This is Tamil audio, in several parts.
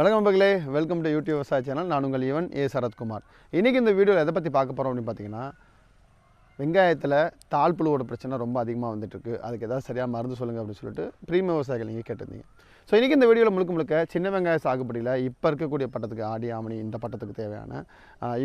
வணக்கம் பகலே வெல்கம் டு யூடியூப் விவசாய சேனல் நான் உங்கள் ஈவன் ஏ சரத்குமார். இன்றைக்கி இந்த வீடியோவில் எதை பற்றி பார்க்க போகிறோம் அப்படின்னு பார்த்தீங்கன்னா வெங்காயத்தில் தாழ் புழுவோட பிரச்சனை ரொம்ப அதிகமாக வந்துட்டுருக்கு. அதுக்கு ஏதாவது சரியாக மருந்து சொல்லுங்கள் அப்படின்னு சொல்லிட்டு ப்ரீமியம் விவசாயிகள் நீங்கள் கேட்டிருந்தீங்க. ஸோ இன்றைக்கி இந்த வீடியோவில் முழுக்க முழுக்க சின்ன வெங்காய சாகுபடியில் இப்போ இருக்கக்கூடிய பட்டத்துக்கு ஆடி ஆமணி இந்த பட்டத்துக்கு தேவையான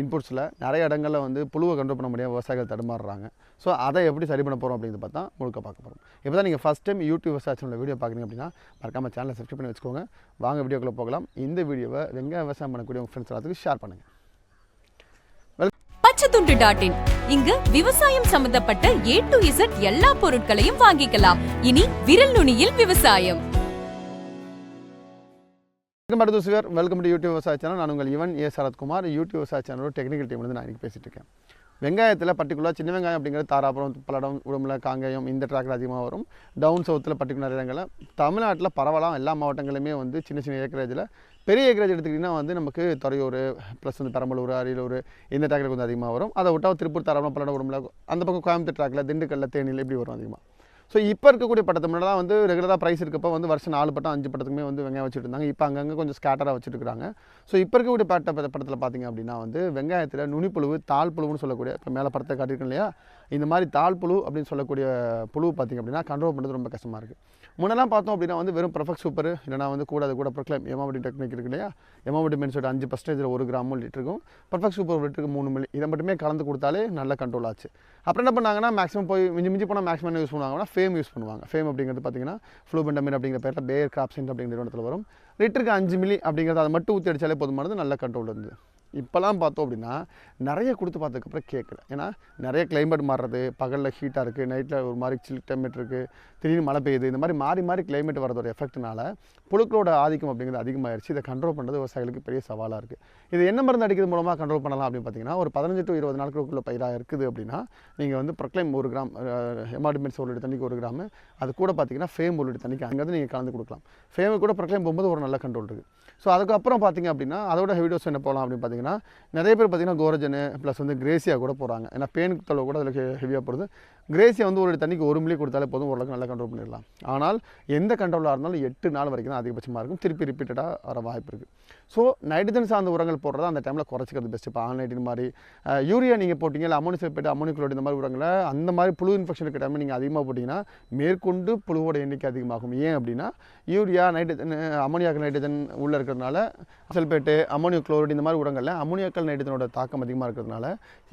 இன்புட்ஸில் நிறைய இடங்களில் வந்து புழுவை கண்ட்ரோல் பண்ண முடியாத விவசாயிகள் தடுமாறுறாங்க. ஸோ அதை எப்படி சரி பண்ண போகிறோம் அப்படிங்கிறத பார்த்தா முழுக்க பார்க்க போகிறோம் இப்போ தான் நீங்கள் ஃபஸ்ட் டைம் யூடியூப் விவசாய வீடியோ பார்க்குறீங்க அப்படின்னா மறக்காம சேனலை சப்ஸ்கிரைப் பண்ணி வச்சுக்கோங்க. வாங்க வீடியோக்குள்ளே போகலாம். இந்த வீடியோவை வெங்காய விவசாயம் பண்ணக்கூடிய உங்கள் ஃப்ரெண்ட்ஸ் எல்லாத்துக்கும் ஷேர் பண்ணுங்கள் பச்சைத்துண்டு டாட் இன் இங்கு விவசாயம் சம்பந்தப்பட்ட ஏ டு இசட் எல்லா பொருட்களையும் வாங்கிக்கலாம். இனி விரல் நுனியில் விவசாயம். Welcome back to welcome to YouTube விவசாய சேனல் நான் உங்கள் இவன் ஏ சரத்குமார். யூடியூப் விவசாய சேனலோட டெக்னிக்கல் டீம் வந்து நான் இன்றைக்கி பேசிட்டு இருக்கேன். வெங்காயத்தில் பர்டிகுலர் சின்ன வெங்காயம் அப்படிங்கிறது தாராபுரம் பல்லடம் உடம்புல காங்கேயம் இந்த ட்ராக்கில் அதிகமாக வரும். டவுன் சவுத்தில் பர்டிகுலர் இடங்களில் தமிழ்நாட்டில் பரவலாம் எல்லா மாவட்டங்களுமே வந்து சின்ன சின்ன ஏக்கரேஜில் பெரிய ஏக்கரேஜ் எடுத்துக்கிட்டிங்கன்னா வந்து நமக்கு துறையூர் ப்ளஸ் வந்து பெரம்பலூர் அரியலூர் இந்த ட்ராக்கில் கொஞ்சம் அதிகமாக வரும். அதை விட்டால் திருப்பூர் தாராபுரம் பல்லடம் உடம்புல அந்த பக்கம் கோயம்புத்தூர் ட்ராக்கில் திண்டுக்கல்ல தேனியில் இப்படி வரும் அதிகமாக ஸோ இப்போ இருக்கக்கூடிய பட்டத்து முன்னாடி வந்து ரெகுலராக ப்ரைஸ் இருக்கப்போ வந்து வருஷம் நாலு பட்டம் அஞ்சு பட்டத்துக்குமே வந்து வெங்காயம் வச்சுட்டு இருந்தாங்க. இப்போ அங்கங்கே கொஞ்சம் ஸ்கேட்டராக வச்சுட்டு இருக்காங்க. ஸோ இப்போ இருக்கக்கூடிய பட்ட படத்தில் பார்த்தீங்க அப்படின்னா வந்து வெங்காயத்தில் நுனிப்புழுவு தாழ் புழுவுன்னு சொல்லக்கூடிய இப்போ மேலே படத்தை காட்டியிருக்கோம் இல்லையா? இந்த மாதிரி தாழ் புழு அப்படின்னு சொல்லக்கூடிய புழு பார்த்தீங்க அப்படின்னா கண்ட்ரோல் பண்ணுறது ரொம்ப கஷ்டமாக இருக்குது முன்னெல்லாம் பார்த்தோம் அப்படின்னா வந்து வெறும் ப்ரொஃபெக்ட் சூப்பர் இல்லைனா வந்து கூட அது கூட ப்ரொக்ளைம் எமாவடி டெக்னிக் இருக்கு இல்லையா? எமாவடி மென்சோட அஞ்சு பர்சன்டேஜில் ஒரு கிராமும் லிட்டருக்கும் பர்ஃபெக்ட் சூப்பர் லிட்டருக்கு மூணு மில்லி இதை மட்டுமே கலந்து கொடுத்தாலே நல்ல கண்ட்ரோல் ஆச்சு. அப்புறம் என்ன பண்ணாங்கன்னா மேக்ஸிமம் போய் மிஞ்சி மிஞ்சி போனால் மேக்ஸிமம் என்ன யூஸ் பண்ணுவாங்கன்னா ஃபேம் யூஸ் பண்ணுவாங்க. ஃபேம் அப்படிங்கிறது பார்த்தீங்கன்னா ஃப்ளூபெண்டமின் அப்படிங்கிற பேரில் பேர் கிராப்ஸின் அப்படிங்கிற நிறுவனத்தில் வரும். லிட்டருக்கு அஞ்சு மில்லி அப்படிங்கிறது அதை மட்டும் ஊற்றி அடித்தாலே போதுமானது நல்ல கண்ட்ரோல் இருந்தது. இப்போலாம் பார்த்தோம் அப்படின்னா நிறைய கொடுத்து பார்த்ததுக்கப்புறம் கேட்கல. ஏன்னா நிறைய கிளைமேட் மாறுறது பகலில் ஹீட்டாக இருக்குது நைட்டில் ஒரு மாதிரி சில் கிளைமேட் இருக்குது திடீர்னு மழை பெய்யுது இந்த மாதிரி மாறி மாறி கிளைமேட் வரதோட எஃபெக்ட்னால புழுக்களோட ஆதிக்கம் அப்படிங்கிறது அதிகமாகிடுச்சு இதை கண்ட்ரோல் பண்ணுறது விவசாயிகளுக்கு பெரிய சவாலாக இருக்குது இது என்ன மருந்து அடிக்கிறது மூலமாக கண்ட்ரோல் பண்ணலாம் அப்படின்னு பார்த்தீங்கன்னா ஒரு பதினஞ்சு டு இருபது நாட்களுக்குள்ள பயிராக இருக்குது அப்படின்னா நீங்கள் வந்து ப்ரொக்ளைம் ஒரு கிராம் எமாடிமெண்ட்ஸ் ஒரு லிட்டர் தண்ணிக்கு ஒரு கிராம் அது கூட பார்த்தீங்கன்னா ஃபேம் ஒரு லிட்டர் தண்ணிக்கு அங்கேருந்து நீங்கள் கலந்து கொடுக்கலாம். ஃபேமு கூட ப்ரொக்ளைம் போகும்போது ஒரு நல்ல கண்ட்ரோல் இருக்குது ஸோ அதுக்கப்புறம் பார்த்தீங்க அப்படின்னா அதோட வீடியோஸ் என்ன போகலாம் அப்படின்னு பார்த்தீங்கன்னா நிறைய பேர் பார்த்தீங்கன்னா கோரஜனு ப்ளஸ் வந்து கிரேசியா கூட போகிறாங்க ஏன்னா பேன் தொலை கூட அதில் ஹெவியாக போகிறது கிரேசியா வந்து ஒரு தண்ணிக்கு ஒரு மில்லி கொடுத்தாலே போதும் ஓரளவுக்கு நல்லா கண்ட்ரோல் பண்ணிடலாம். ஆனால் எந்த கண்ட்ரோலாக இருந்தாலும் எட்டு நாள் வரைக்கும் தான் அதிகபட்சமாக இருக்கும். திருப்பி ரிப்பீட்டடாக வர வாய்ப்பு இருக்குது ஸோ நைட்ரஜன் சார்ந்த உரங்கள் போடுறத அந்த டைமில் குறைச்சிக்கிறது பெஸ்ட் இப்போ ஆன்லைன் மாதிரி யூரியா நீங்கள் போட்டிங்க இல்லை அமோனி சல்பேட் அமோனி இந்த மாதிரி உரங்களை அந்த மாதிரி புழு இன்ஃபெக்ஷன் இருக்க டைமில் நீங்கள் அதிகமாக போட்டிங்கன்னா மேற்கொண்டு புழுவோட எண்ணிக்கை அதிகமாகும். ஏன் அப்படின்னா யூரியா நைட்ரஜன் அமோனியாக்கு நைட்ரஜன் உள்ளே இருக்கிறதுனால அசல்பேட்டு அமோனியோ குளோரைடு இந்த மாதிரி உரங்களில் அமோனியாக்கள் நைட்ரஜனோட தாக்கம் அதிகமாக இருக்கிறதுனால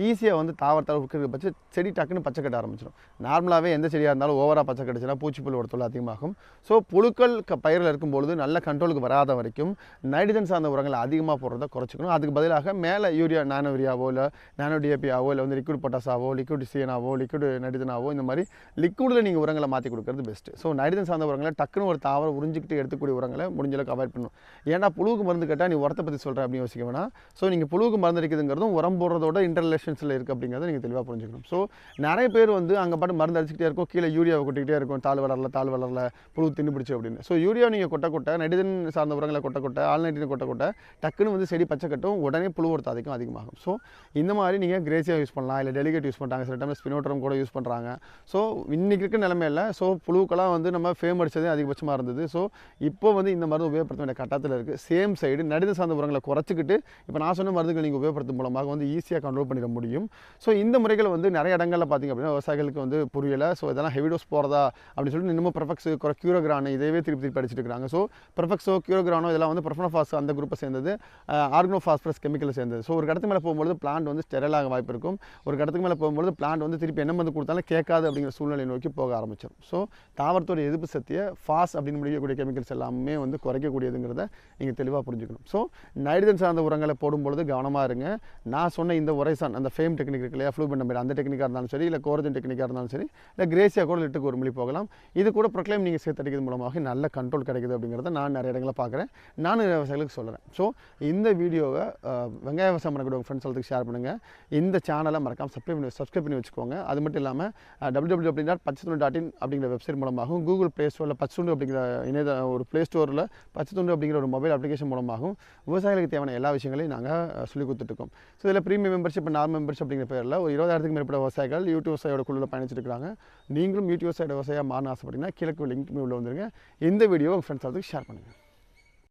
ஈஸியாக வந்து தாவரத்தால் இருக்கிற பட்ச செடி டக்குன்னு பச்சை கட்ட ஆரம்பிச்சிடும் நார்மலாகவே எந்த செடியாக இருந்தாலும் ஓவராக பச்சை கட்டுச்சுன்னா பூச்சிப்புல் தொல்லை அதிகமாகும். ஸோ புழுக்கள் க பயிரில் இருக்கும்பொழுது நல்ல கண்ட்ரோலுக்கு வராத வரைக்கும் நைட்ரஜன் சார்ந்த உரங்களை அதிகமாக போடுறத குறைச்சிக்கணும். அதுக்கு பதிலாக மேலே யூரியா நானோ யூரியாவோ இல்லை நானோ டிஏபியாவோ இல்லை வந்து லிக்விட் பொட்டாஸாவோ லிக்விட் சிஎனாவோ லிக்விட் நைட்ரஜனாவோ இந்த மாதிரி லிக்விடில் நீங்கள் உரங்களை மாற்றி கொடுக்கறது பெஸ்ட்டு ஸோ நைட்ரஜன் சார்ந்த உரங்களை டக்குன்னு ஒரு தாவரம் உறிஞ்சிக்கிட்டு எடுத்துக்கூடிய உரங்களை முடிஞ்ச அளவுக்கு அவாய்ட் பண்ணணும். ஏன்னா புழுவுக்கு மருந்து கேட்டால் நீ உரத்தை பற்றி சொல்கிற அப்படின்னு யோசிக்க வேணாம். ஸோ நீங்கள் புழுவுக்கு மருந்து அடிக்கிறதுங்கிறதும் உரம் போடுறதோட இன்டர்லேஷன்ஸில் இருக்குது அப்படிங்கிறத நீங்கள் தெளிவாக புரிஞ்சுக்கணும். ஸோ நிறைய பேர் வந்து அங்கே பாட்டு மருந்து அடிச்சுக்கிட்டே இருக்கும் கீழே யூரியாவை கொட்டிக்கிட்டே இருக்கும் தாள் வளரல தாள் வளரல புழு தின்னு பிடிச்சி அப்படின்னு. ஸோ யூரியா நீங்கள் கொட்ட கொட்ட நைட்ரஜன் சார்ந்த உரங்களை கொட்ட கொட்ட ஆள் நைட்ரஜன் கொட்ட கொட்ட டக்குன்னு வந்து செடி பச்சை கட்டும் உடனே புழுவோட தாதிக்கும் அதிகமாகும். ஸோ இந்த மாதிரி நீங்கள் கிரேசியாக யூஸ் பண்ணலாம் இல்லை டெலிகேட் யூஸ் பண்ணுறாங்க சில டைம் ஸ்பினோட்டரம் கூட யூஸ் பண்ணுறாங்க ஸோ இன்றைக்கி இருக்க நிலைமையில் ஸோ புழுக்கெல்லாம் வந்து நம்ம ஃபேம் அடித்ததே அதிகபட்சமாக இருந்தது. ஸோ இப்போ வந்து இந்த மருந்து உபயோகப்படுத்த வேண்டிய கட்டத்தில் இருக்குது சேம் சைடு நடித சார்ந்த உரங்களை குறைச்சிக்கிட்டு இப்போ நான் சொன்ன மருந்துகள் நீங்கள் உபயோகப்படுத்தும் மூலமாக வந்து ஈஸியாக கண்ட்ரோல் பண்ணிட முடியும். ஸோ இந்த முறைகள் வந்து நிறைய இடங்களில் பார்த்திங்க அப்படின்னா விவசாயிகளுக்கு வந்து புரியலை. ஸோ இதெல்லாம் ஹெவி டோஸ் போகிறதா அப்படின்னு சொல்லிட்டு இன்னமும் ப்ரொஃபெக்ஸ் கியூரோகிரானு இதேவே திருப்பி திருப்பி அடிச்சிட்டு இருக்காங்க ஸோ ப்ரொஃபெக்ஸோ கியூரோகிரானோ இதெல்லாம் வந்து ப்ரொஃபனோஃபாஸ் அந்த குரூப்பை சேர்ந்தது. ஆர்கனோஃபாஸ்பரஸ் கெமிக்கல் சேர்ந்தது. ஸோ ஒரு கடத்துக்கு மேலே போகும்போது பிளான்ட் வந்து ஸ்டெரல் ஆக வாய்ப்பு இருக்கும். ஒரு கடத்துக்கு மேலே போகும்போது பிளான்ட் வந்து திருப்பி என்ன வந்து கொடுத்தாலும் கேட்காது அப்படிங்கிற சூழ்நிலை நோக்கி போக ஆரம்பிச்சிடும் ஸோ தாவரத்தோட எதிர்ப்பு சக்தியை ஃபாஸ் அப்படின்னு முடிக்கக்கூடிய கெமிக்கல்ஸ் எல்லாமே வந்து குறைக்கக்கூடியதுங்கிறத நீங்கள் தெளிவாக புரிஞ்சுக்கணும். ஸோ நைட்ரஜன் சார்ந்த உரங்களை போடும்பொழுது கவனமாக இருங்க. நான் சொன்ன இந்த உரைசான் அந்த ஃபேம் டெக்னிக் இருக்கு இல்லையா ஃப்ளூ பண்ண அந்த டெக்னிக்காக இருந்தாலும் சரி இல்லை கோரஜன் டெக்னிக்காக இருந்தாலும் சரி இல்லை கிரேசியாக கூட லிட்டுக்கு ஒரு மொழி போகலாம். இது கூட ப்ரொக்ளைம் நீங்கள் சேர்த்தடிக்கிறது மூலமாக நல்ல கண்ட்ரோல் கிடைக்குது அப்படிங்கிறத நான் நிறைய இடங்களில் பார்க்குறேன் நானும் விவசாயிகளுக்கு சொல்கிறேன் ஸோ இந்த வீடியோவை வெங்காய விவசாயம் பண்ணக்கூடிய ஃப்ரெண்ட்ஸ் எல்லாத்துக்கு ஷேர் பண்ணுங்கள் இந்த சேனலை மறக்காம சப்ஸ்கிரைப் பண்ணி சப்ஸ்கிரைப் பண்ணி வச்சுக்கோங்க. அது மட்டும் இல்லாமல் W W W dot Pachathundu dot in அப்படிங்கிற வெப்சைட் மூலமாகவும் கூகுள் ப்ளே ஸ்டோரில் பச்சத்துண்டு அப்படிங்கிற இணைய ஒரு ப்ளே ஸ்டோரில் பச்சத்துண்டு அப்படிங்கிற ஒரு மொபைல் அப்ளிகேஷன் மூலமாகவும் விவசாயிகளுக்கு தேவையான எல்லா விஷயங்களையும் நாங்கள் சொல்லி கொடுத்துட்ருக்கோம் ஸோ இதில் ப்ரீமியம் மெம்பர்ஷிப் நார்மல் மெம்பர்ஷிப் அப்படிங்கிற பேரில் ஒரு இருபதாயிரத்துக்கு மேற்பட்ட விவசாயிகள் யூடியூப் விவசாயோட குழுவில் பயணிச்சிருக்காங்க நீங்களும் யூடியூப் விவசாயோட விவசாயம் மாறணும் ஆசைப்பட்டீங்கன்னா கிழக்கு லிங்க் உள்ள வந்துருங்க. இந்த வீடியோ உங்கள் ஃப்ரெண்ட்ஸ் எல்லாத்துக்கு ஷேர் பண்ணுங்கள்